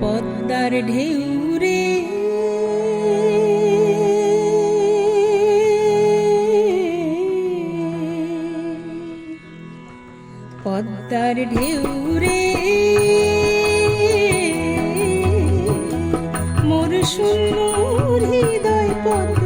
পদ্মার ঢেউরে পদ্মার ঢেউরে মোর সুন্দর হৃদয় পদ্ম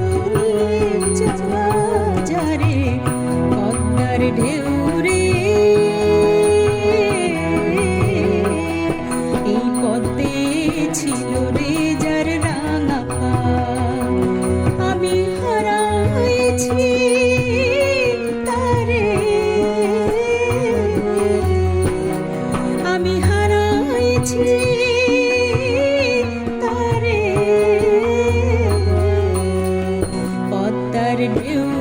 You.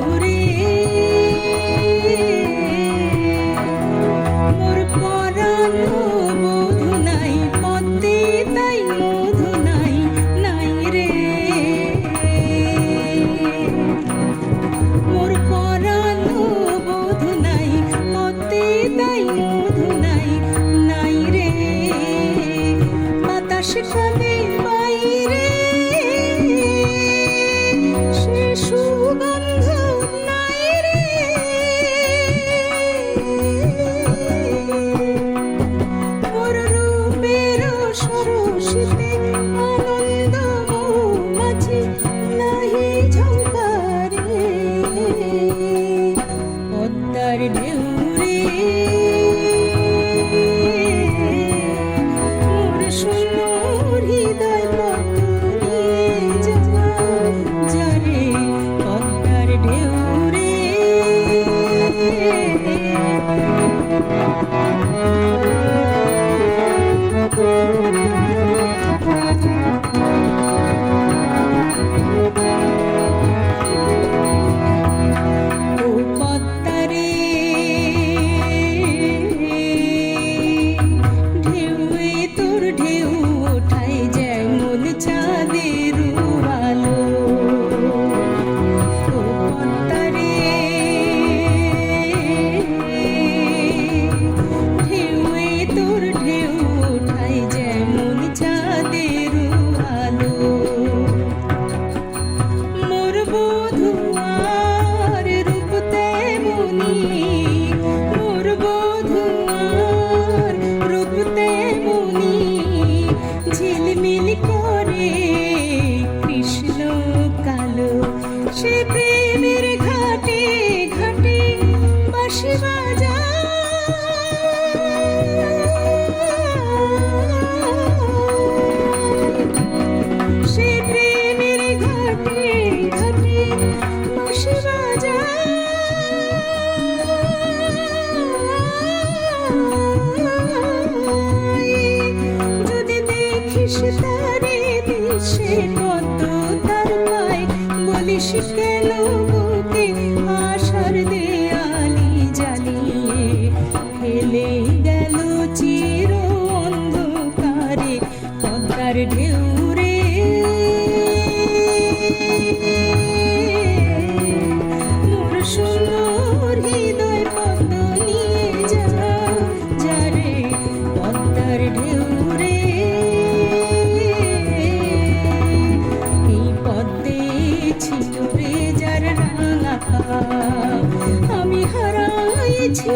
ঝিলমিল করে কৃষ্ণ কালো সে বলিস তারে দিশে কত তার পায়? বলিস কেন হারিয়েছি তোরে যারা আমি হারাইছি।